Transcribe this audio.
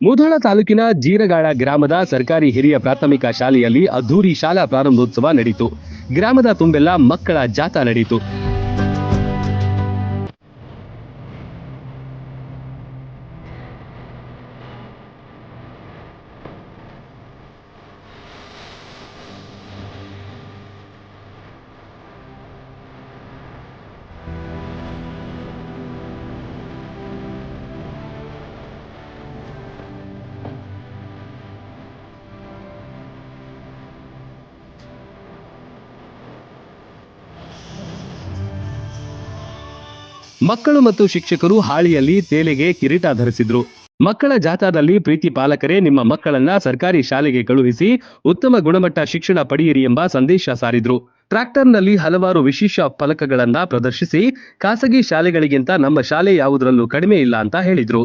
ಮುಧೋಳ ತಾಲೂಕಿನ ಜೀರಗಾಳ ಗ್ರಾಮದ ಸರ್ಕಾರಿ ಹಿರಿಯ ಪ್ರಾಥಮಿಕ ಶಾಲೆಯಲ್ಲಿ ಅದ್ದೂರಿ ಶಾಲಾ ಪ್ರಾರಂಭೋತ್ಸವ ನಡೆಯಿತು ಗ್ರಾಮದ ತುಂಬೆಲ್ಲ ಮಕ್ಕಳ ಜಾಥಾ ನಡೆಯಿತು ಮಕ್ಕಳು ಮತ್ತು ಶಿಕ್ಷಕರು ಹಾಳಿಯಲ್ಲಿ ತೇಲೆಗೆ ಕಿರೀಟ ಧರಿಸಿದ್ರು. ಮಕ್ಕಳ ಜಾಥಾದಲ್ಲಿ ಪ್ರೀತಿ ಪಾಲಕರೇ, ನಿಮ್ಮ ಮಕ್ಕಳನ್ನ ಸರ್ಕಾರಿ ಶಾಲೆಗೆ ಕಳುಹಿಸಿ ಉತ್ತಮ ಗುಣಮಟ್ಟ ಶಿಕ್ಷಣ ಪಡೆಯಿರಿ ಎಂಬ ಸಂದೇಶ ಸಾರಿದ್ರು. ಟ್ರ್ಯಾಕ್ಟರ್ನಲ್ಲಿ ಹಲವಾರು ವಿಶೇಷ ಫಲಕಗಳನ್ನ ಪ್ರದರ್ಶಿಸಿ, ಖಾಸಗಿ ಶಾಲೆಗಳಿಗಿಂತ ನಮ್ಮ ಶಾಲೆ ಯಾವುದರಲ್ಲೂ ಕಡಿಮೆ ಇಲ್ಲ ಅಂತ ಹೇಳಿದ್ರು.